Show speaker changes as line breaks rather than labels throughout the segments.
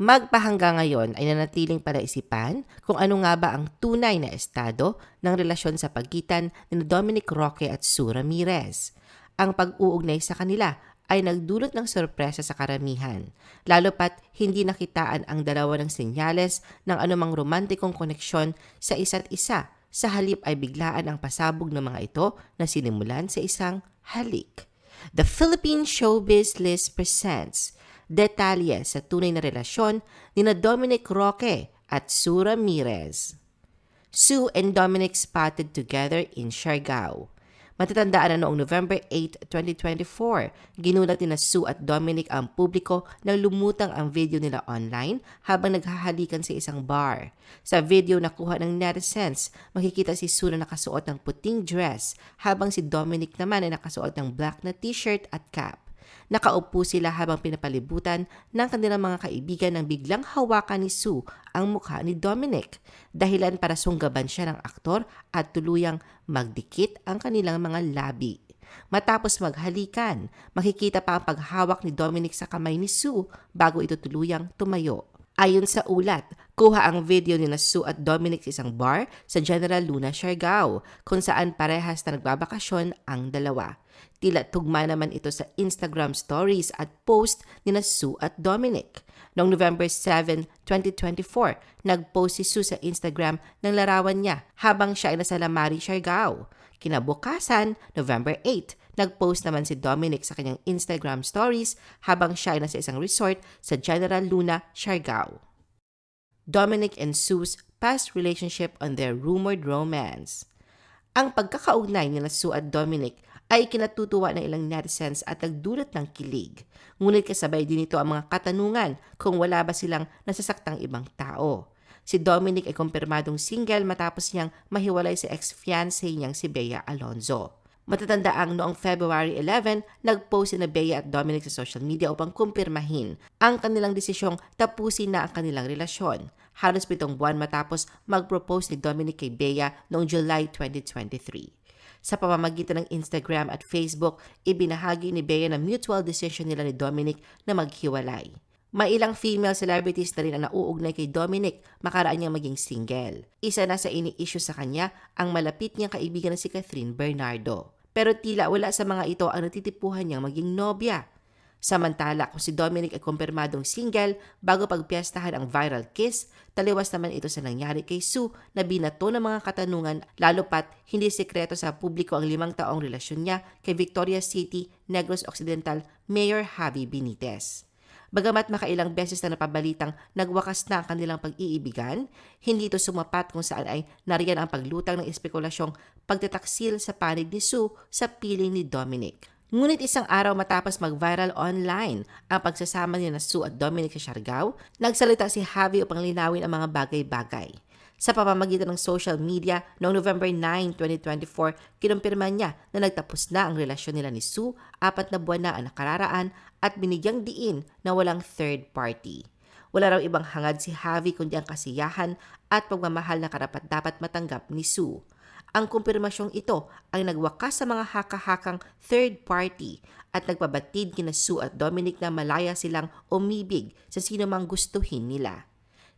Magpahangga ngayon ay nanatiling palaisipan kung ano nga ba ang tunay na estado ng relasyon sa pagitan ni Dominic Roque at Sue Ramirez. Ang pag-uugnay sa kanila ay nagdulot ng sorpresa sa karamihan, lalo pat hindi nakitaan ang dalawa ng senyales ng anumang romantikong koneksyon sa isa't isa sa halip ay biglaan ang pasabog ng mga ito na sinimulan sa isang halik. The Philippine Showbiz List presents detalye sa tunay na relasyon ni na Dominic Roque at Sue Ramirez. Sue and Dominic spotted together in Siargao. Matatandaan na noong November 8, 2024, ginulat ni na Sue at Dominic ang publiko nang lumutang ang video nila online habang naghahalikan sa isang bar. Sa video nakuha ng netizens, makikita si Sue na nakasuot ng puting dress habang si Dominic naman ay nakasuot ng black na t-shirt at cap. Nakaupo sila habang pinapalibutan ng kanilang mga kaibigan nang biglang hawakan ni Sue ang mukha ni Dominic. Dahilan para sunggaban siya ng aktor at tuluyang magdikit ang kanilang mga labi. Matapos maghalikan, makikita pa ang paghawak ni Dominic sa kamay ni Sue bago ito tuluyang tumayo. Ayon sa ulat, kuha ang video ni Sue at Dominic sa isang bar sa General Luna, Siargao, kung saan parehas na nagbabakasyon ang dalawa. Tila tugma naman ito sa Instagram stories at post ni na Sue at Dominic. Noong November 7, 2024, nag-post si Sue sa Instagram ng larawan niya habang siya ay nasa Lamari, Siargao. Kinabukasan, November 8, nag-post naman si Dominic sa kanyang Instagram stories habang siya ay nasa isang resort sa General Luna, Siargao. Dominic and Sue's past relationship on their rumored romance. Ang pagkakaugnay nila Sue at Dominic ay kinatutuwa ng ilang netizens at nagdulot ng kilig. Ngunit kasabay din ito ang mga katanungan kung wala ba silang nasasaktang ibang tao. Si Dominic ay kumpirmadong single matapos niyang mahiwalay sa ex-fiancé niyang si Bea Alonzo. Matatanda ang noong February 11, nag-post na Bea at Dominic sa social media upang kumpirmahin ang kanilang desisyong tapusin na ang kanilang relasyon. Halos pitong buwan matapos mag-propose ni Dominic kay Bea noong July 2023. Sa pamamagitan ng Instagram at Facebook, ibinahagi ni Bea na mutual decision nila ni Dominic na maghiwalay. May ilang female celebrities na rin ang nauugnay kay Dominic makaraan niyang maging single. Isa na sa ini-issue sa kanya ang malapit niyang kaibigan na si Catherine Bernardo. Pero tila wala sa mga ito ang natitipuhan niyang maging nobya. Samantala, kung si Dominic ay kumpirmadong single bago pagpiestahan ang viral kiss, taliwas naman ito sa nangyari kay Sue na binato ng mga katanungan lalo pat hindi sekreto sa publiko ang limang taong relasyon niya kay Victoria City, Negros Occidental Mayor Javi Benitez. Bagamat makailang beses na napabalitang nagwakas na ang kanilang pag-iibigan, hindi ito sumapat kung saan ay nariyan ang paglutang ng espekulasyong pagtataksil sa panig ni Sue sa piling ni Dominic. Ngunit isang araw matapos mag-viral online ang pagsasama ni Sue at Dominic sa Siargao, nagsalita si Javi upang linawin ang mga bagay-bagay. Sa pamamagitan ng social media noong November 9, 2024, kinumpirma niya na nagtapos na ang relasyon nila ni Sue, apat na buwan na ang nakararaan at binigyang diin na walang third party. Wala raw ibang hangad si Javi kundi ang kasiyahan at pagmamahal na karapat dapat matanggap ni Sue. Ang kumpirmasyong ito ay nagwakas sa mga haka-hakang third party at nagpabatid kina Sue at Dominic na malaya silang umibig sa sino mang gustuhin nila.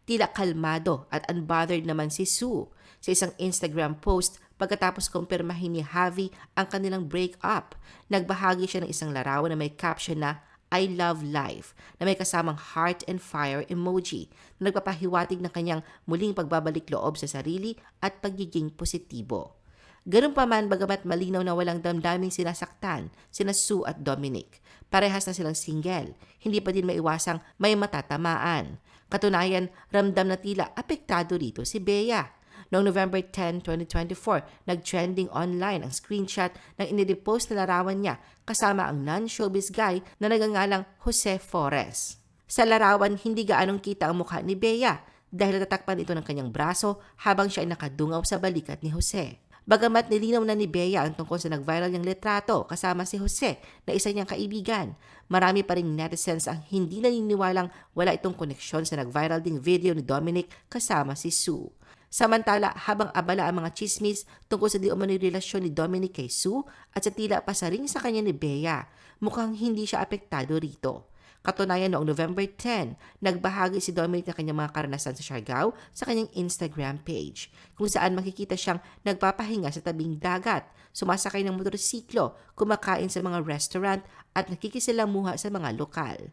Tila kalmado at unbothered naman si Sue sa isang Instagram post pagkatapos kumpirmahin ni Javi ang kanilang breakup. Nagbahagi siya ng isang larawan na may caption na I love life na may kasamang heart and fire emoji na nagpapahiwatig ng kanyang muling pagbabalik loob sa sarili at pagiging positibo. Ganun pa man bagamat malinaw na walang damdaming sinasaktan sina Sue at Dominic. Parehas na silang single, hindi pa din maiwasang may matatamaan. Katunayan, ramdam na tila apektado rito si Bea. Noong November 10, 2024, nag-trending online ang screenshot ng inidepost na larawan niya kasama ang non-showbiz guy na nagangalang Jose Forres. Sa larawan, hindi gaanong kita ang mukha ni Bea dahil natatakpan ito ng kanyang braso habang siya ay nakadungaw sa balikat ni Jose. Bagamat nilinaw na ni Bea ang tungkol sa nag-viral niyang litrato kasama si Jose na isa niyang kaibigan, marami pa rin netizens ang hindi naniniwalang wala itong koneksyon sa nag-viral ding video ni Dominic kasama si Sue. Samantala, habang abala ang mga chismis tungkol sa di umano'y relasyon ni Dominic kay Sue at sa tila pasaring sa kanya ni Bea, mukhang hindi siya apektado rito. Katunayan noong November 10, nagbahagi si Dominic ng kanyang mga karanasan sa Siargao sa kanyang Instagram page, kung saan makikita siyang nagpapahinga sa tabing dagat, sumasakay ng motorsiklo, kumakain sa mga restaurant at nakikisilamuha sa mga lokal.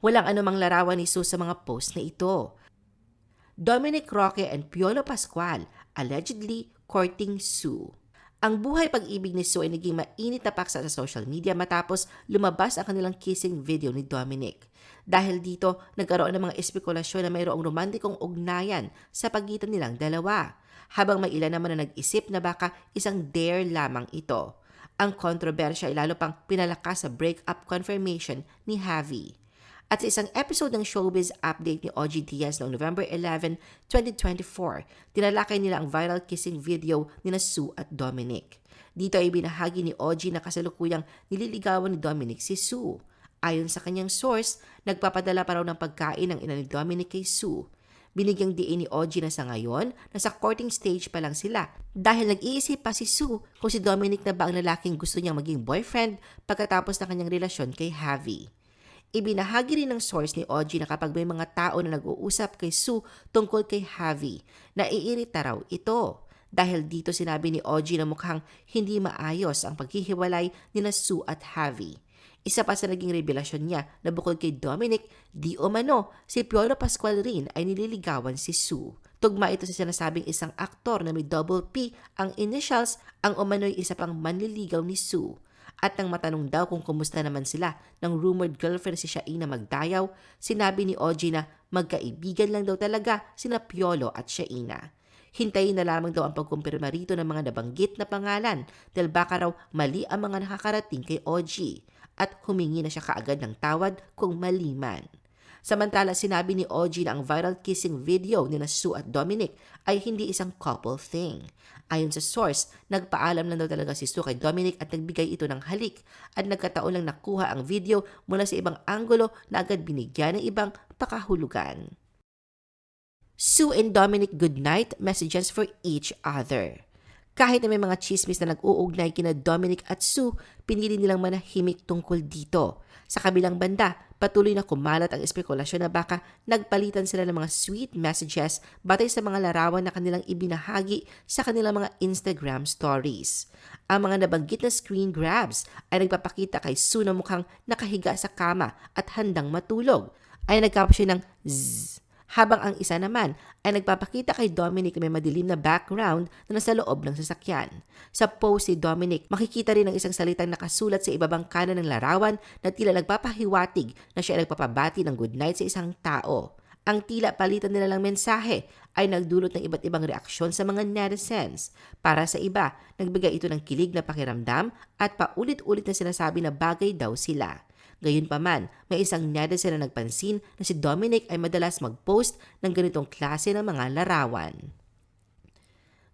Walang anumang larawan ni Sue sa mga post na ito. Dominic Roque and Piolo Pascual allegedly courting Sue. Ang buhay pag-ibig ni Sue ay naging mainit na paksa sa social media matapos lumabas ang kanilang kissing video ni Dominic. Dahil dito, nagkaroon ng mga espekulasyon na mayroong romantikong ugnayan sa pagitan nilang dalawa. Habang may ilan naman na nag-isip na baka isang dare lamang ito. Ang kontrobersya ay lalo pang pinalakas sa breakup confirmation ni Javi. At sa isang episode ng Showbiz Update ni OG Diaz noong November 11, 2024, tinalakay nila ang viral kissing video ni Sue at Dominic. Dito ay binahagi ni OG na kasalukuyang nililigawan ni Dominic si Sue. Ayon sa kanyang source, nagpapadala pa raw ng pagkain ng ina ni Dominic kay Sue. Binigyang diin ni OG na sa ngayon, nasa courting stage pa lang sila dahil nag-iisip pa si Sue kung si Dominic na ba ang lalaking gusto niyang maging boyfriend pagkatapos ng kanyang relasyon kay Javi. Ibinahagi rin ng source ni OG na kapag may mga tao na nag-uusap kay Sue tungkol kay Javi, naiirita raw ito. Dahil dito sinabi ni OG na mukhang hindi maayos ang paghihiwalay ni na Sue at Javi. Isa pa sa naging revelasyon niya na bukod kay Dominic, di umano, si Piolo Pascual rin ay nililigawan si Sue. Tugma ito sa sinasabing isang aktor na may double P ang initials ang umano'y isa pang manliligaw ni Sue. At nang matanong daw kung kumusta naman sila ng rumored girlfriend si Shaina Magdayaw, sinabi ni OG na magkaibigan lang daw talaga sina Piolo at Shaina. Hintayin na lamang daw ang pagkumpirma rito ng mga nabanggit na pangalan dahil baka raw mali ang mga nakakarating kay OG at humingi na siya kaagad ng tawad kung mali man. Samantala, sinabi ni OG na ang viral kissing video ni Sue at Dominic ay hindi isang couple thing. Ayon sa source, nagpaalam lang daw talaga si Sue kay Dominic at nagbigay ito ng halik at nagkataon lang nakuha ang video mula sa ibang anggulo na agad binigyan ng ibang pakahulugan. Sue and Dominic goodnight messages for each other. Kahit na may mga chismis na nag-uugnay kina Dominic at Sue, pinili nilang manahimik tungkol dito. Sa kabilang banda, patuloy na kumalat ang espekulasyon na baka nagpalitan sila ng mga sweet messages batay sa mga larawan na kanilang ibinahagi sa kanilang mga Instagram stories. Ang mga nabanggit na screen grabs ay nagpapakita kay Sue na mukhang nakahiga sa kama at handang matulog. Ay nagkapsyon ng zzz habang ang isa naman ay nagpapakita kay Dominic na may madilim na background na nasa loob ng sasakyan. Sa post si Dominic, makikita rin ang isang salitang nakasulat sa ibabang kanan ng larawan na tila nagpapahiwatig na siya ay nagpapabati ng good night sa isang tao. Ang tila palitan nila ng mensahe ay nagdulot ng iba't ibang reaksyon sa mga netizens. Para sa iba, nagbigay ito ng kilig na pakiramdam at paulit-ulit na sinasabi na bagay daw sila. Gayunpaman, may isang netizen na nagpansin na si Dominic ay madalas mag-post ng ganitong klase ng mga larawan.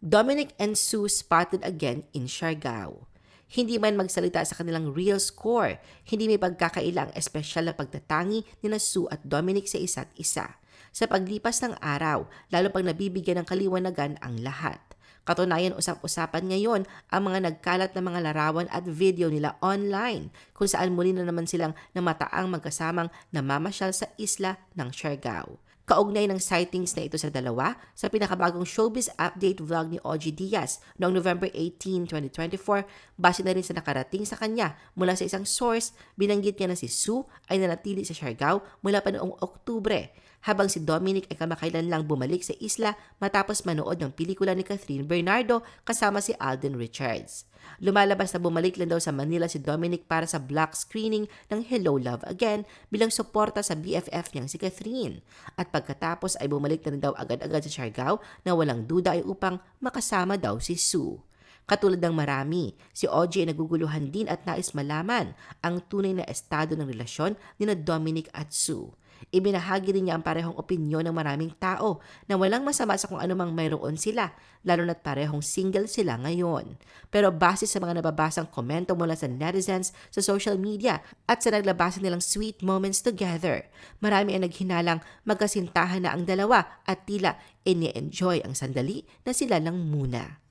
Dominic and Sue spotted again in Siargao. Hindi man magsalita sa kanilang real score, hindi may pagkakailang espesyal na pagtatangi ni na Sue at Dominic sa isa't isa. Sa paglipas ng araw, lalo pang nabibigyan ng kaliwanagan ang lahat. Katunayan usap-usapan ngayon ang mga nagkalat na mga larawan at video nila online kung saan muli na naman silang namataang magkasamang namamasyal sa isla ng Siargao. Kaugnay ng sightings na ito sa dalawa sa pinakabagong showbiz update vlog ni OG Diaz noong November 18, 2024, base na rin sa nakarating sa kanya mula sa isang source, binanggit niya na si Sue ay nanatili sa Siargao mula pa noong Oktubre habang si Dominic ay kamakailan lang bumalik sa isla matapos manood ng pelikula ni Catherine Bernardo kasama si Alden Richards. Lumalabas na bumalik lang daw sa Manila si Dominic para sa black screening ng Hello Love Again bilang suporta sa BFF niyang si Catherine. At pagkatapos ay bumalik na daw agad-agad sa Siargao na walang duda ay upang makasama daw si Sue. Katulad ng marami, si OJ ay naguguluhan din at nais malaman ang tunay na estado ng relasyon ni na Dominic at Sue. Ibinahagi rin niya ang parehong opinyon ng maraming tao na walang masama sa kung anumang mayroon sila, lalo na't parehong single sila ngayon. Pero base sa mga nababasang komento mula sa netizens sa social media at sa naglabasan nilang sweet moments together, marami ang naghinalang magkasintahan na ang dalawa at tila ini-enjoy ang sandali na sila lang muna.